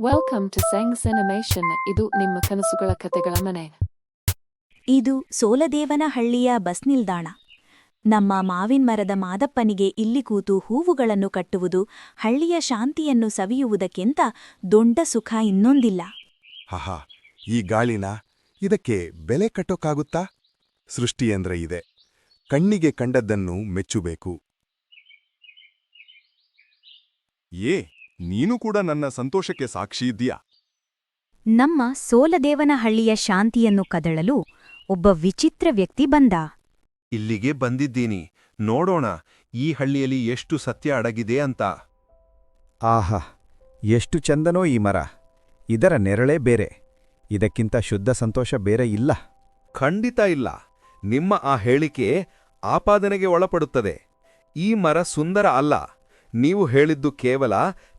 Welcome to ಸೆಂಗ್ಸ್ animation ಇದು ನಿಮ್ಮ ಕನಸುಗಳ ಕತೆಗಳ ಮನೆ. ಇದು ಸೋಲದೇವನಹಳ್ಳಿಯ ಬಸ್ ನಿಲ್ದಾಣ. ನಮ್ಮ ಮಾವಿನ್ ಮರದ ಮಾದಪ್ಪನಿಗೆ ಇಲ್ಲಿ ಕೂತು ಹೂವುಗಳನ್ನು ಕಟ್ಟುವುದು ಹಳ್ಳಿಯ ಶಾಂತಿಯನ್ನು ಸವಿಯುವುದಕ್ಕಿಂತ ದೊಡ್ಡ ಸುಖ ಇನ್ನೊಂದಿಲ್ಲ. ಹಹಾ ಈ ಗಾಳಿನ? ಇದಕ್ಕೆ ಬೆಲೆ ಕಟ್ಟೋಕ್ಕಾಗುತ್ತಾ ಸೃಷ್ಟಿಯಂದ್ರೆ ಇದೆ. ಕಣ್ಣಿಗೆ ಕಂಡದ್ದನ್ನು ಮೆಚ್ಚುಬೇಕು. ಏ ನೀನು ಕೂಡ ನನ್ನ ಸಂತೋಷಕ್ಕೆ ಸಾಕ್ಷಿ ಇದ್ದೀಯ? ನಮ್ಮ ಸೋಲದೇವನಹಳ್ಳಿಯ ಶಾಂತಿಯನ್ನು ಕದಳಲು ಒಬ್ಬ ವಿಚಿತ್ರ ವ್ಯಕ್ತಿ ಬಂದ. ಇಲ್ಲಿಗೆ ಬಂದಿದ್ದೀನಿ. ನೋಡೋಣ ಈ ಹಳ್ಳಿಯಲ್ಲಿ ಎಷ್ಟು ಸತ್ಯ ಅಡಗಿದೆ ಅಂತ. ಆಹಾ ಎಷ್ಟು ಚಂದನೋ ಈ ಮರ. ಇದರ ನೆರಳೇ ಬೇರೆ. ಇದಕ್ಕಿಂತ ಶುದ್ಧ ಸಂತೋಷ ಬೇರೆ ಇಲ್ಲ. ಖಂಡಿತ ಇಲ್ಲ. ನಿಮ್ಮ ಆ ಹೇಳಿಕೆ ಆಪಾದನೆಗೆ ಒಳಪಡುತ್ತದೆ. ಈ ಮರ ಸುಂದರ ಅಲ್ಲ. ನೀವು ಹೇಳಿದ್ದು ಕೇವಲ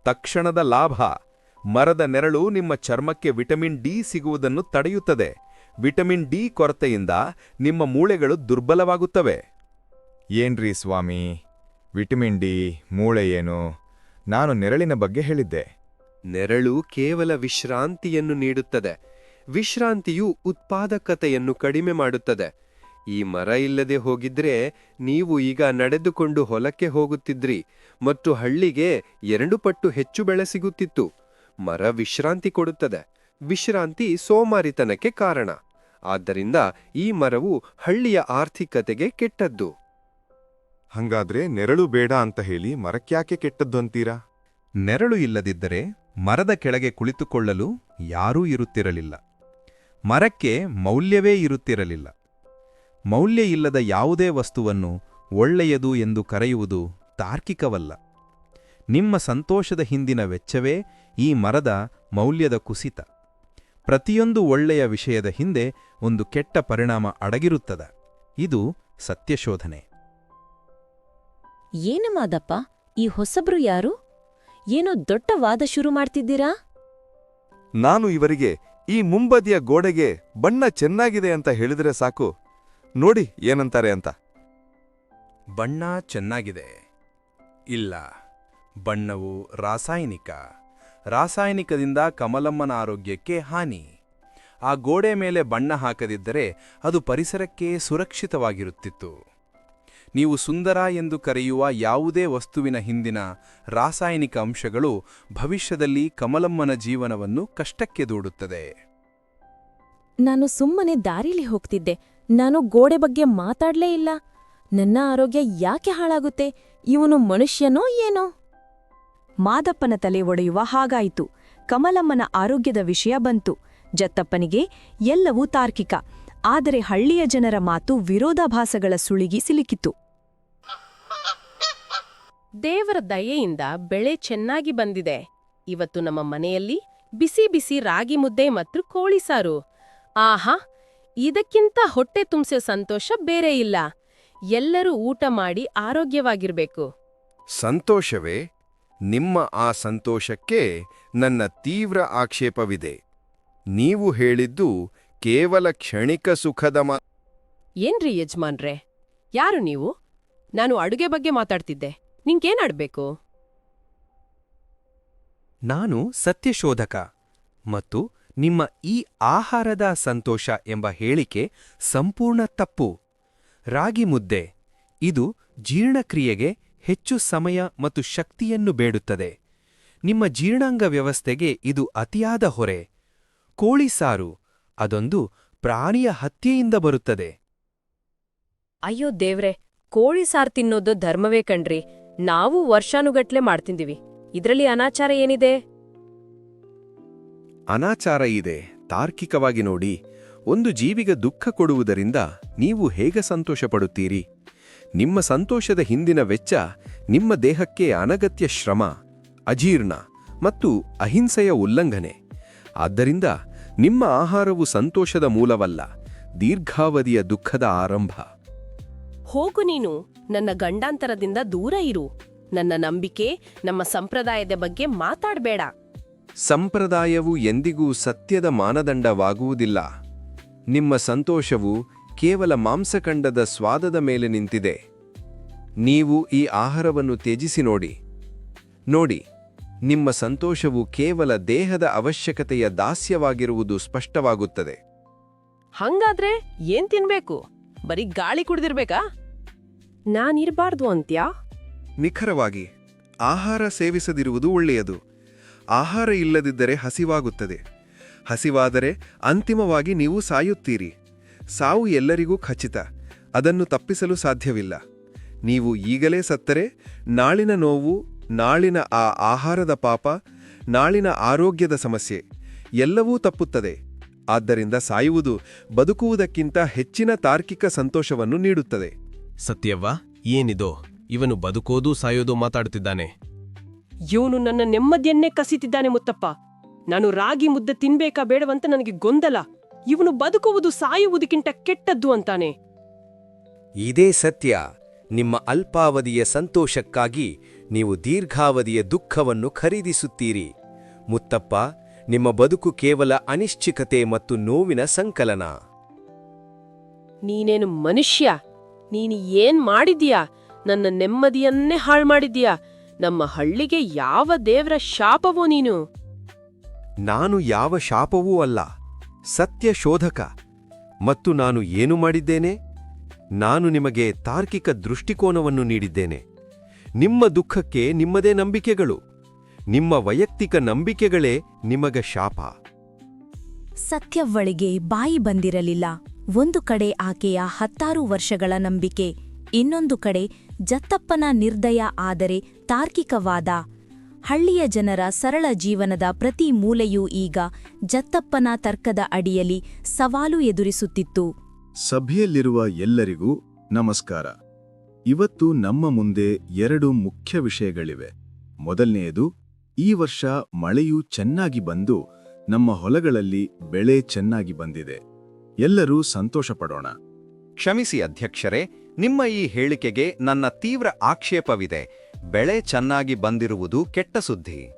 ತಕ್ಷಣದ ಲಾಭ. ಮರದ ನೆರಳು ನಿಮ್ಮ ಚರ್ಮಕ್ಕೆ ವಿಟಮಿನ್ ಡಿ ಸಿಗುವುದನ್ನು ತಡೆಯುತ್ತದೆ. ವಿಟಮಿನ್ ಡಿ ಕೊರತೆಯಿಂದ ನಿಮ್ಮ ಮೂಳೆಗಳು ದುರ್ಬಲವಾಗುತ್ತವೆ. ಏನ್ರೀ ಸ್ವಾಮಿ? ವಿಟಮಿನ್ ಡಿ ಮೂಳೆ ಏನು? ನಾನು ನೆರಳಿನ ಬಗ್ಗೆ ಹೇಳಿದ್ದೆ. ನೆರಳು ಕೇವಲ ವಿಶ್ರಾಂತಿಯನ್ನು ನೀಡುತ್ತದೆ. ವಿಶ್ರಾಂತಿಯು ಉತ್ಪಾದಕತೆಯನ್ನು ಕಡಿಮೆ ಮಾಡುತ್ತದೆ. ಈ ಮರ ಇಲ್ಲದೆ ಹೋಗಿದ್ರೆ ನೀವು ಈಗ ನಡೆದುಕೊಂಡು ಹೊಲಕ್ಕೆ ಹೋಗುತ್ತಿದ್ರಿ ಮತ್ತು ಹಳ್ಳಿಗೆ ಎರಡು ಪಟ್ಟು ಹೆಚ್ಚು ಬೆಳೆ ಸಿಗುತ್ತಿತ್ತು. ಮರ ವಿಶ್ರಾಂತಿ ಕೊಡುತ್ತದೆ. ವಿಶ್ರಾಂತಿ ಸೋಮಾರಿತನಕ್ಕೆ ಕಾರಣ. ಆದ್ದರಿಂದ ಈ ಮರವು ಹಳ್ಳಿಯ ಆರ್ಥಿಕತೆಗೆ ಕೆಟ್ಟದ್ದು. ಹಂಗಾದ್ರೆ ನೆರಳು ಬೇಡ ಅಂತ ಹೇಳಿ ಮರಕ್ಕ್ಯಾಕೆ ಕೆಟ್ಟದ್ದು ಅಂತೀರಾ? ನೆರಳು ಇಲ್ಲದಿದ್ದರೆ ಮರದ ಕೆಳಗೆ ಕುಳಿತುಕೊಳ್ಳಲು ಯಾರೂ ಇರುತ್ತಿರಲಿಲ್ಲ. ಮರಕ್ಕೆ ಮೌಲ್ಯವೇ ಇರುತ್ತಿರಲಿಲ್ಲ. ಮೌಲ್ಯ ಇಲ್ಲದ ಯಾವುದೇ ವಸ್ತುವನ್ನು ಒಳ್ಳೆಯದು ಎಂದು ಕರೆಯುವುದು ತಾರ್ಕಿಕವಲ್ಲ. ನಿಮ್ಮ ಸಂತೋಷದ ಹಿಂದಿನ ವೆಚ್ಚವೇ ಈ ಮರದ ಮೌಲ್ಯದ ಕುಸಿತ. ಪ್ರತಿಯೊಂದು ಒಳ್ಳೆಯ ವಿಷಯದ ಹಿಂದೆ ಒಂದು ಕೆಟ್ಟ ಪರಿಣಾಮ ಅಡಗಿರುತ್ತದ. ಇದು ಸತ್ಯಶೋಧನೆ. ಏನು ಮಾದಪ್ಪ ಈ ಹೊಸಬ್ರು ಯಾರು? ಏನೋ ದೊಡ್ಡ ವಾದ ಶುರು ಮಾಡ್ತಿದ್ದೀರಾ? ನಾನು ಇವರಿಗೆ ಈ ಮುಂಬದಿಯ ಗೋಡೆಗೆ ಬಣ್ಣ ಚೆನ್ನಾಗಿದೆ ಅಂತ ಹೇಳಿದ್ರೆ ಸಾಕು. ನೋಡಿ ಏನಂತಾರೆ ಅಂತ. ಬಣ್ಣ ಚೆನ್ನಾಗಿದೆ. ಇಲ್ಲ ಬಣ್ಣವು ರಾಸಾಯನಿಕ. ರಾಸಾಯನಿಕದಿಂದ ಕಮಲಮ್ಮನ ಆರೋಗ್ಯಕ್ಕೆ ಹಾನಿ. ಆ ಗೋಡೆ ಮೇಲೆ ಬಣ್ಣ ಹಾಕದಿದ್ದರೆ ಅದು ಪರಿಸರಕ್ಕೆ ಸುರಕ್ಷಿತವಾಗಿರುತ್ತಿತ್ತು. ನೀವು ಸುಂದರ ಎಂದು ಕರೆಯುವ ಯಾವುದೇ ವಸ್ತುವಿನ ಹಿಂದಿನ ರಾಸಾಯನಿಕ ಅಂಶಗಳು ಭವಿಷ್ಯದಲ್ಲಿ ಕಮಲಮ್ಮನ ಜೀವನವನ್ನು ಕಷ್ಟಕ್ಕೆ ದೂಡುತ್ತದೆ. ನಾನು ಸುಮ್ಮನೆ ದಾರಿಲಿ ಹೋಗ್ತಿದ್ದೆ. ನಾನು ಗೋಡೆ ಬಗ್ಗೆ ಮಾತಾಡ್ಲೇ ಇಲ್ಲ. ನನ್ನ ಆರೋಗ್ಯ ಯಾಕೆ ಹಾಳಾಗುತ್ತೆ? ಇವನು ಮನುಷ್ಯನೋ ಏನೋ? ಮಾದಪ್ಪನ ತಲೆ ಒಡೆಯುವ ಹಾಗಾಯಿತು. ಕಮಲಮ್ಮನ ಆರೋಗ್ಯದ ವಿಷಯ ಬಂತು. ಜತ್ತಪ್ಪನಿಗೆ ಎಲ್ಲವೂ ತಾರ್ಕಿಕ. ಆದರೆ ಹಳ್ಳಿಯ ಜನರ ಮಾತು ವಿರೋಧಾಭಾಸಗಳ ಸುಳಿಗಿ ಸಿಲುಕಿತು ದೇವರ ದಯೆಯಿಂದ ಬೆಳೆ ಚೆನ್ನಾಗಿ ಬಂದಿದೆ. ಇವತ್ತು ನಮ್ಮ ಮನೆಯಲ್ಲಿ ಬಿಸಿ ಬಿಸಿ ರಾಗಿ ಮುದ್ದೆ ಮತ್ತು ಕೋಳಿ ಸಾರು. ಆಹಾ ಇದಕ್ಕಿಂತ ಹೊಟ್ಟೆ ತುಂಬಿಸೋ ಸಂತೋಷ ಬೇರೆ ಇಲ್ಲ. ಎಲ್ಲರೂ ಊಟ ಮಾಡಿ ಆರೋಗ್ಯವಾಗಿರ್ಬೇಕು. ಸಂತೋಷವೇ? ನಿಮ್ಮ ಆ ಸಂತೋಷಕ್ಕೆ ನನ್ನ ತೀವ್ರ ಆಕ್ಷೇಪವಿದೆ. ನೀವು ಹೇಳಿದ್ದು ಕೇವಲ ಕ್ಷಣಿಕ ಸುಖದ ಮಾ ಏನ್ರಿ ಯಜಮಾನ್ರೆ? ಯಾರು ನೀವು? ನಾನು ಅಡುಗೆ ಬಗ್ಗೆ ಮಾತಾಡ್ತಿದ್ದೆ. ನಿಂಗೇನಾಡ್ಬೇಕು ನಾನು ಸತ್ಯಶೋಧಕ ಮತ್ತು ನಿಮ್ಮ ಈ ಆಹಾರದ ಸಂತೋಷ ಎಂಬ ಹೇಳಿಕೆ ಸಂಪೂರ್ಣ ತಪ್ಪು. ರಾಗಿ ಮುದ್ದೆ, ಇದು ಜೀರ್ಣಕ್ರಿಯೆಗೆ ಹೆಚ್ಚು ಸಮಯ ಮತ್ತು ಶಕ್ತಿಯನ್ನು ಬೇಡುತ್ತದೆ. ನಿಮ್ಮ ಜೀರ್ಣಾಂಗ ವ್ಯವಸ್ಥೆಗೆ ಇದು ಅತಿಯಾದ ಹೊರೆ. ಕೋಳಿ ಸಾರು, ಅದೊಂದು ಪ್ರಾಣಿಯ ಹತ್ಯೆಯಿಂದ ಬರುತ್ತದೆ. ಅಯ್ಯೋ ದೇವ್ರೆ, ಕೋಳಿ ಸಾರು ತಿನ್ನೋದು ಧರ್ಮವೇ ಕಣ್ರಿ. ನಾವು ವರ್ಷಾನುಗಟ್ಲೆ ಮಾಡ್ತಿದ್ದೀವಿ. ಇದರಲ್ಲಿ ಅನಾಚಾರ ಏನಿದೆ? ಅನಾಚಾರ ಇದೆ. ತಾರ್ಕಿಕವಾಗಿ ನೋಡಿ, ಒಂದು ಜೀವಿಗೆ ದುಃಖ ಕೊಡುವುದರಿಂದ ನೀವು ಹೇಗೆ ಸಂತೋಷಪಡುತ್ತೀರಿ? ನಿಮ್ಮ ಸಂತೋಷದ ಹಿಂದಿನ ವೆಚ್ಚ ನಿಮ್ಮ ದೇಹಕ್ಕೆ ಅನಗತ್ಯ ಶ್ರಮ, ಅಜೀರ್ಣ ಮತ್ತು ಅಹಿಂಸೆಯ ಉಲ್ಲಂಘನೆ. ಆದ್ದರಿಂದ ನಿಮ್ಮ ಆಹಾರವು ಸಂತೋಷದ ಮೂಲವಲ್ಲ, ದೀರ್ಘಾವಧಿಯ ದುಃಖದ ಆರಂಭ. ಹೋಗು ನೀನು, ನನ್ನ ಗಂಡಾಂತರದಿಂದ ದೂರ ಇರು. ನನ್ನ ನಂಬಿಕೆ, ನಮ್ಮ ಸಂಪ್ರದಾಯದ ಬಗ್ಗೆ ಮಾತಾಡ್ಬೇಡ. ಸಂಪ್ರದಾಯವು ಎಂದಿಗೂ ಸತ್ಯದ ಮಾನದಂಡವಾಗುವುದಿಲ್ಲ. ನಿಮ್ಮ ಸಂತೋಷವು ಕೇವಲ ಮಾಂಸಖಂಡದ ಸ್ವಾದದ ಮೇಲೆ ನಿಂತಿದೆ. ನೀವು ಈ ಆಹಾರವನ್ನು ತ್ಯಜಿಸಿ ನೋಡಿ. ನೋಡಿ ನಿಮ್ಮ ಸಂತೋಷವು ಕೇವಲ ದೇಹದ ಅವಶ್ಯಕತೆಯ ದಾಸ್ಯವಾಗಿರುವುದು ಸ್ಪಷ್ಟವಾಗುತ್ತದೆ. ಹಂಗಾದ್ರೆ ಏನ್ ತಿನ್ಬೇಕು? ಬರೀ ಗಾಳಿ ಕುಡಿದಿರ್ಬೇಕಾ? ನಾನಿರಬಾರ್ದು ಅಂತ್ಯಾ? ನಿಖರವಾಗಿ ಆಹಾರ ಸೇವಿಸದಿರುವುದು ಒಳ್ಳೆಯದು. ಆಹಾರ ಇಲ್ಲದಿದ್ದರೆ ಹಸಿವಾಗುತ್ತದೆ. ಹಸಿವಾದರೆ ಅಂತಿಮವಾಗಿ ನೀವು ಸಾಯುತ್ತೀರಿ. ಸಾವು ಎಲ್ಲರಿಗೂ ಖಚಿತ. ಅದನ್ನು ತಪ್ಪಿಸಲು ಸಾಧ್ಯವಿಲ್ಲ. ನೀವು ಈಗಲೇ ಸತ್ತರೆ, ನಾಳಿನ ನೋವು, ನಾಳಿನ ಆ ಆಹಾರದ ಪಾಪ, ನಾಳಿನ ಆರೋಗ್ಯದ ಸಮಸ್ಯೆ, ಎಲ್ಲವೂ ತಪ್ಪುತ್ತದೆ. ಆದ್ದರಿಂದ ಸಾಯುವುದು ಬದುಕುವುದಕ್ಕಿಂತ ಹೆಚ್ಚಿನ ತಾರ್ಕಿಕ ಸಂತೋಷವನ್ನು ನೀಡುತ್ತದೆ. ಸತ್ಯವ್ವ, ಏನಿದೋ? ಇವನು ಬದುಕೋದು, ಸಾಯೋದು ಮಾತಾಡುತ್ತಿದ್ದಾನೆ. ಇವನು ನನ್ನ ನೆಮ್ಮದಿಯನ್ನೇ ಕಸಿತಿದ್ದಾನೆ ಮುತ್ತಪ್ಪ. ನಾನು ರಾಗಿ ಮುದ್ದೆ ತಿನ್ಬೇಕಾ ಬೇಡವಂತ ನನಗೆ ಗೊಂದಲ. ಇವನು ಬದುಕುವುದು ಸಾಯುವುದಕ್ಕಿಂತ ಕೆಟ್ಟದ್ದು ಅಂತಾನೆ. ಇದೇ ಸತ್ಯ. ನಿಮ್ಮ ಅಲ್ಪಾವಧಿಯ ಸಂತೋಷಕ್ಕಾಗಿ ನೀವು ದೀರ್ಘಾವಧಿಯ ದುಃಖವನ್ನು ಖರೀದಿಸುತ್ತೀರಿ. ಮುತ್ತಪ್ಪ ನಿಮ್ಮ ಬದುಕು ಕೇವಲ ಅನಿಶ್ಚಿಕತೆ ಮತ್ತು ನೋವಿನ ಸಂಕಲನ. ನೀನೇನು ಮನುಷ್ಯ? ನೀನು ಏನ್ ಮಾಡಿದೀಯಾ ನನ್ನ ನೆಮ್ಮದಿಯನ್ನೇ ಹಾಳು ಮಾಡಿದ್ಯಾ ನಮ್ಮ ಹಳ್ಳಿಗೆ ಯಾವ ದೇವ್ರ ಶಾಪವೋ ನೀನು? ನಾನು ಯಾವ ಶಾಪವೂ ಅಲ್ಲ ಸತ್ಯ ಶೋಧಕ. ಮತ್ತು ನಾನು ಏನು ಮಾಡಿದ್ದೇನೆ? ನಾನು ನಿಮಗೆ ತಾರ್ಕಿಕ ದೃಷ್ಟಿಕೋನವನ್ನು ನೀಡಿದ್ದೇನೆ. ನಿಮ್ಮ ದುಃಖಕ್ಕೆ ನಿಮ್ಮದೇ ನಂಬಿಕೆಗಳು. ನಿಮ್ಮ ವೈಯಕ್ತಿಕ ನಂಬಿಕೆಗಳೇ ನಿಮಗ ಶಾಪ. ಸತ್ಯವ್ವಳಿಗೆ ಬಾಯಿ ಬಂದಿರಲಿಲ್ಲ. ಒಂದು ಕಡೆ ಆಕೆಯ ಹತ್ತಾರು ವರ್ಷಗಳ ನಂಬಿಕೆ. ಇನ್ನೊಂದು ಕಡೆ ಜತ್ತಪ್ಪನ ನಿರ್ದಯ ಆದರೆ ತಾರ್ಕಿಕವಾದ. ಹಳ್ಳಿಯ ಜನರ ಸರಳ ಜೀವನದ ಪ್ರತಿ ಮೂಲೆಯೂ ಈಗ ಜತ್ತಪ್ಪನ ತರ್ಕದ ಅಡಿಯಲ್ಲಿ ಸವಾಲು ಎದುರಿಸುತ್ತಿತ್ತು. ಸಭೆಯಲ್ಲಿರುವ ಎಲ್ಲರಿಗೂ ನಮಸ್ಕಾರ. ಇವತ್ತು ನಮ್ಮ ಮುಂದೆ ಎರಡು ಮುಖ್ಯ ವಿಷಯಗಳಿವೆ. ಮೊದಲನೆಯದು ಈ ವರ್ಷ ಮಳೆಯು ಚೆನ್ನಾಗಿ ಬಂದು ನಮ್ಮ ಹೊಲಗಳಲ್ಲಿ ಬೆಳೆ ಚೆನ್ನಾಗಿ ಬಂದಿದೆ. ಎಲ್ಲರೂ ಸಂತೋಷಪಡೋಣ. ಕ್ಷಮಿಸಿ ಅಧ್ಯಕ್ಷರೇ ನಿಮ್ಮ ಈ ಹೇಳಿಕೆಗೆ ನನ್ನ ತೀವ್ರ ಆಕ್ಷೇಪವಿದೆ. ಬೆಳೆ ಚೆನ್ನಾಗಿ ಬಂದಿರುವುದು ಕೆಟ್ಟ ಸುದ್ದಿ.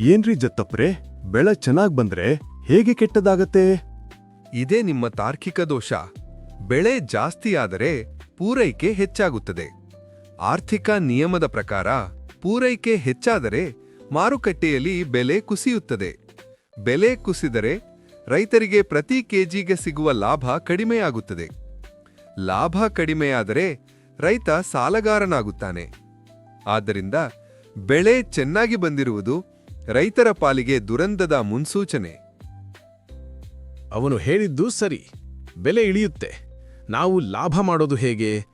ಏನ್ರಿ ಜತ್ತಪ್ರೆ ಬೆಳೆ ಚೆನ್ನಾಗ್ ಬಂದ್ರೆ ಹೇಗೆ ಕೆಟ್ಟದಾಗತ್ತೆ? ಇದೇ ನಿಮ್ಮ ತಾರ್ಕಿಕ ದೋಷ. ಬೆಳೆ ಜಾಸ್ತಿಯಾದರೆ ಪೂರೈಕೆ ಹೆಚ್ಚಾಗುತ್ತದೆ. ಆರ್ಥಿಕ ನಿಯಮದ ಪ್ರಕಾರ ಪೂರೈಕೆ ಹೆಚ್ಚಾದರೆ ಮಾರುಕಟ್ಟೆಯಲ್ಲಿ ಬೆಲೆ ಕುಸಿಯುತ್ತದೆ. ಬೆಲೆ ಕುಸಿದರೆ ರೈತರಿಗೆ ಪ್ರತಿ ಕೆಜಿಗೆ ಸಿಗುವ ಲಾಭ ಕಡಿಮೆಯಾಗುತ್ತದೆ. ಲಾಭ ಕಡಿಮೆಯಾದರೆ ರೈತ ಸಾಲಗಾರನಾಗುತ್ತಾನೆ. ಆದ್ದರಿಂದ ಬೆಳೆ ಚೆನ್ನಾಗಿ ಬಂದಿರುವುದು ರೈತರ ಪಾಲಿಗೆ ದುರಂತದ ಮುನ್ಸೂಚನೆ. ಅವನು ಹೇಳಿದ್ದು ಸರಿ. ಬೆಲೆ ಇಳಿಯುತ್ತೆ. ನಾವು ಲಾಭ ಮಾಡೋದು ಹೇಗೆ?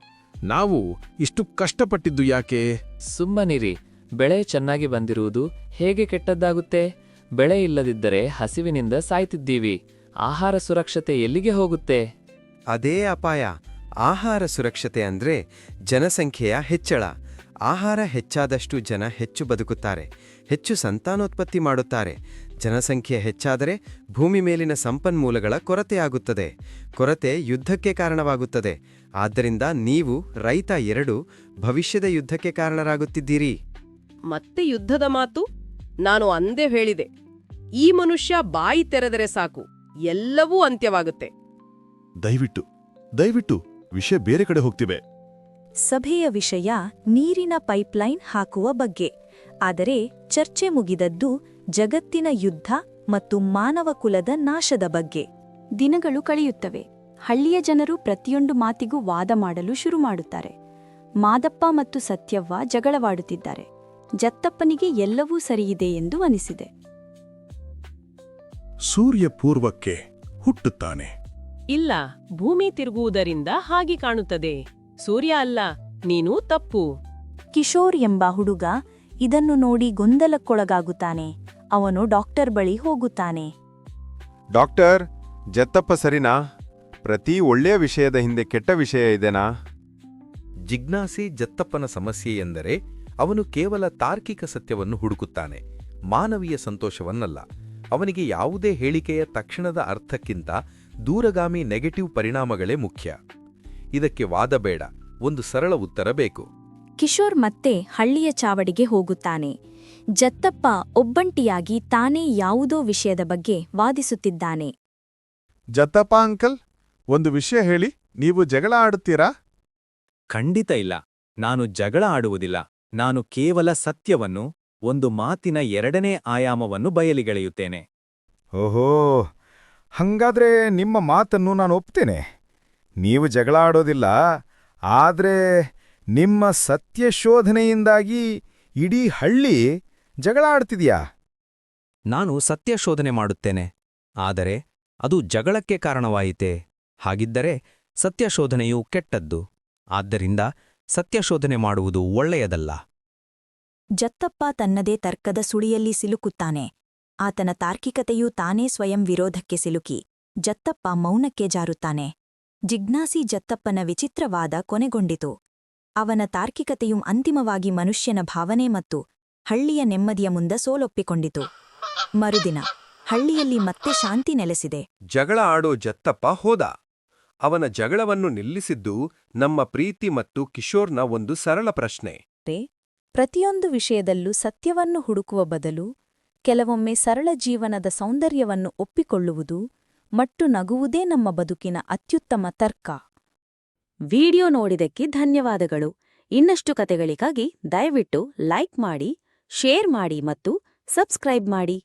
ನಾವು ಇಷ್ಟು ಕಷ್ಟಪಟ್ಟಿದ್ದು ಯಾಕೆ? ಸುಮ್ಮನಿರಿ. ಬೆಳೆ ಚೆನ್ನಾಗಿ ಬಂದಿರುವುದು ಹೇಗೆ ಕೆಟ್ಟದ್ದಾಗುತ್ತೆ? ಬೆಳೆ ಇಲ್ಲದಿದ್ದರೆ ಹಸಿವಿನಿಂದ ಸಾಯ್ತಿದ್ದೀವಿ. ಆಹಾರ ಸುರಕ್ಷತೆ ಎಲ್ಲಿಗೆ ಹೋಗುತ್ತೆ? ಅದೇ ಅಪಾಯ. ಆಹಾರ ಸುರಕ್ಷತೆ ಅಂದರೆ ಜನಸಂಖ್ಯೆಯ ಹೆಚ್ಚಳ. ಆಹಾರ ಹೆಚ್ಚಾದಷ್ಟು ಜನ ಹೆಚ್ಚು ಬದುಕುತ್ತಾರೆ ಹೆಚ್ಚು ಸಂತಾನೋತ್ಪತ್ತಿ ಮಾಡುತ್ತಾರೆ. ಜನಸಂಖ್ಯೆ ಹೆಚ್ಚಾದರೆ ಭೂಮಿ ಮೇಲಿನ ಸಂಪನ್ಮೂಲಗಳ ಕೊರತೆಯಾಗುತ್ತದೆ ಕೊರತೆ ಯುದ್ಧಕ್ಕೆ ಕಾರಣವಾಗುತ್ತದೆ. ಆದ್ದರಿಂದ ನೀವು ರೈತ ಎರಡು ಭವಿಷ್ಯದ ಯುದ್ಧಕ್ಕೆ ಕಾರಣರಾಗುತ್ತಿದ್ದೀರಿ. ಮತ್ತೆ ಯುದ್ಧದ ಮಾತು? ನಾನು ಅಂದೇ ಹೇಳಿದೆ ಈ ಮನುಷ್ಯ ಬಾಯಿ ತೆರೆದರೆ ಸಾಕು ಎಲ್ಲವೂ ಅಂತ್ಯವಾಗುತ್ತೆ. ದಯವಿಟ್ಟು ದಯವಿಟ್ಟು ವಿಷಯ ಬೇರೆ ಕಡೆ ಹೋಗ್ತಿವೆ. ಸಭೆಯ ವಿಷಯ ನೀರಿನ ಪೈಪ್ಲೈನ್ ಹಾಕುವ ಬಗ್ಗೆ. ಆದರೆ ಚರ್ಚೆ ಮುಗಿದದ್ದು ಜಗತ್ತಿನ ಯುದ್ಧ ಮತ್ತು ಮಾನವ ಕುಲದ ನಾಶದ ಬಗ್ಗೆ. ದಿನಗಳು ಕಳೆಯುತ್ತವೆ. ಹಳ್ಳಿಯ ಜನರು ಪ್ರತಿಯೊಂದು ಮಾತಿಗೂ ವಾದ ಮಾಡಲು ಶುರು ಮಾಡುತ್ತಾರೆ. ಮಾದಪ್ಪ ಮತ್ತು ಸತ್ಯವ್ವ ಜಗಳವಾಡುತ್ತಿದ್ದಾರೆ. ಜತ್ತಪ್ಪನಿಗೆ ಎಲ್ಲವೂ ಸರಿಯಿದೆ ಎಂದು ಅನಿಸಿದೆ. ಸೂರ್ಯ ಪೂರ್ವಕ್ಕೆ ಹುಟ್ಟುತ್ತಾನೆ. ಇಲ್ಲ ಭೂಮಿ ತಿರುಗುವುದರಿಂದ ಹಾಗೆ ಕಾಣುತ್ತದೆ. ಸೂರ್ಯ ಅಲ್ಲ ನೀನು ತಪ್ಪು. ಕಿಶೋರ್ ಎಂಬ ಹುಡುಗ ಇದನ್ನು ನೋಡಿ ಗೊಂದಲಕ್ಕೊಳಗಾಗುತ್ತಾನೆ. ಅವನು ಡಾಕ್ಟರ್ ಬಳಿ ಹೋಗುತ್ತಾನೆ. ಡಾಕ್ಟರ್ ಜತ್ತಪ್ಪ ಸರಿನಾ? ಪ್ರತಿ ಒಳ್ಳೆಯ ವಿಷಯದ ಹಿಂದೆ ಕೆಟ್ಟ ವಿಷಯ ಇದೆನಾ? ಜಿಜ್ಞಾಸಿ ಜತ್ತಪ್ಪನ ಸಮಸ್ಯೆ ಎಂದರೆ ಅವನು ಕೇವಲ ತಾರ್ಕಿಕ ಸತ್ಯವನ್ನು ಹುಡುಕುತ್ತಾನೆ ಮಾನವೀಯ ಸಂತೋಷವನ್ನಲ್ಲ. ಅವನಿಗೆ ಯಾವುದೇ ಹೇಳಿಕೆಯ ತಕ್ಷಣದ ಅರ್ಥಕ್ಕಿಂತ ದೂರಗಾಮಿ ನೆಗೆಟಿವ್ ಪರಿಣಾಮಗಳೇ ಮುಖ್ಯ. ಇದಕ್ಕೆ ವಾದ ಬೇಡ ಒಂದು ಸರಳ ಉತ್ತರ ಬೇಕು. ಕಿಶೋರ್ ಮತ್ತೆ ಹಳ್ಳಿಯ ಚಾವಡಿಗೆ ಹೋಗುತ್ತಾನೆ. ಜತ್ತಪ್ಪ ಒಬ್ಬಂಟಿಯಾಗಿ ತಾನೇ ಯಾವುದೋ ವಿಷಯದ ಬಗ್ಗೆ ವಾದಿಸುತ್ತಿದ್ದಾನೆ. ಜತ್ತಪ್ಪ ಅಂಕಲ್ ಒಂದು ವಿಷಯ ಹೇಳಿ ನೀವು ಜಗಳ ಆಡುತ್ತೀರಾ? ಖಂಡಿತ ಇಲ್ಲ. ನಾನು ಜಗಳ ಆಡುವುದಿಲ್ಲ. ನಾನು ಕೇವಲ ಸತ್ಯವನ್ನು ಒಂದು ಮಾತಿನ ಎರಡನೇ ಆಯಾಮವನ್ನು ಬಯಲಿಗೆಳೆಯುತ್ತೇನೆ. ಓಹೋ ಹಂಗಾದ್ರೆ ನಿಮ್ಮ ಮಾತನ್ನು ನಾನು ಒಪ್ತೇನೆ. ನೀವು ಜಗಳ ಆಡೋದಿಲ್ಲ ಆದರೆ ನಿಮ್ಮ ಸತ್ಯಶೋಧನೆಯಿಂದಾಗಿ ಇಡೀ ಹಳ್ಳಿ ಜಗಳ ಆಡ್ತಿದ್ಯಾ ನಾನು ಸತ್ಯಶೋಧನೆ ಮಾಡುತ್ತೇನೆ ಆದರೆ ಅದು ಜಗಳಕ್ಕೆ ಕಾರಣವಾಯಿತೆ? ಹಾಗಿದ್ದರೆ ಸತ್ಯಶೋಧನೆಯು ಕೆಟ್ಟದ್ದು ಆದ್ದರಿಂದ ಸತ್ಯಶೋಧನೆ ಮಾಡುವುದು ಒಳ್ಳೆಯದಲ್ಲ. ಜತ್ತಪ್ಪ ತನ್ನದೇ ತರ್ಕದ ಸುಳಿಯಲ್ಲಿ ಸಿಲುಕುತ್ತಾನೆ. ಆತನ ತಾರ್ಕಿಕತೆಯೂ ತಾನೇ ಸ್ವಯಂ ವಿರೋಧಕ್ಕೆ ಸಿಲುಕಿ ಜತ್ತಪ್ಪ ಮೌನಕ್ಕೆ ಜಾರುತ್ತಾನೆ. ಜಿಜ್ಞಾಸಿ ಜತ್ತಪ್ಪನ ವಿಚಿತ್ರವಾದ ಕೊನೆಗೊಂಡಿತು. ಅವನ ತಾರ್ಕಿಕತೆಯು ಅಂತಿಮವಾಗಿ ಮನುಷ್ಯನ ಭಾವನೆ ಮತ್ತು ಹಳ್ಳಿಯ ನೆಮ್ಮದಿಯ ಮುಂದ ಸೋಲೊಪ್ಪಿಕೊಂಡಿತು. ಮರುದಿನ ಹಳ್ಳಿಯಲ್ಲಿ ಮತ್ತೆ ಶಾಂತಿ ನೆಲೆಸಿದೆ. ಜಗಳ ಆಡೋ ಜತ್ತಪ್ಪ ಹೋದ. ಅವನ ಜಗಳವನ್ನು ನಿಲ್ಲಿಸಿದ್ದು ನಮ್ಮ ಪ್ರೀತಿ ಮತ್ತು ಕಿಶೋರ್ನ ಒಂದು ಸರಳ ಪ್ರಶ್ನೆ. ಪ್ರತಿಯೊಂದು ವಿಷಯದಲ್ಲೂ ಸತ್ಯವನ್ನು ಹುಡುಕುವ ಬದಲು ಕೆಲವೊಮ್ಮೆ ಸರಳ ಜೀವನದ ಸೌಂದರ್ಯವನ್ನು ಒಪ್ಪಿಕೊಳ್ಳುವುದು ಮಟ್ಟು ನಗುವುದೇ ನಮ್ಮ ಬದುಕಿನ ಅತ್ಯುತ್ತಮ ತರ್ಕ. ವಿಡಿಯೋ ನೋಡಿದಕ್ಕೆ ಧನ್ಯವಾದಗಳು. ಇನ್ನಷ್ಟು ಕತೆಗಳಿಗಾಗಿ ದಯವಿಟ್ಟು ಲೈಕ್ ಮಾಡಿ, ಶೇರ್ ಮಾಡಿ ಮತ್ತು ಸಬ್ಸ್ಕ್ರೈಬ್ ಮಾಡಿ.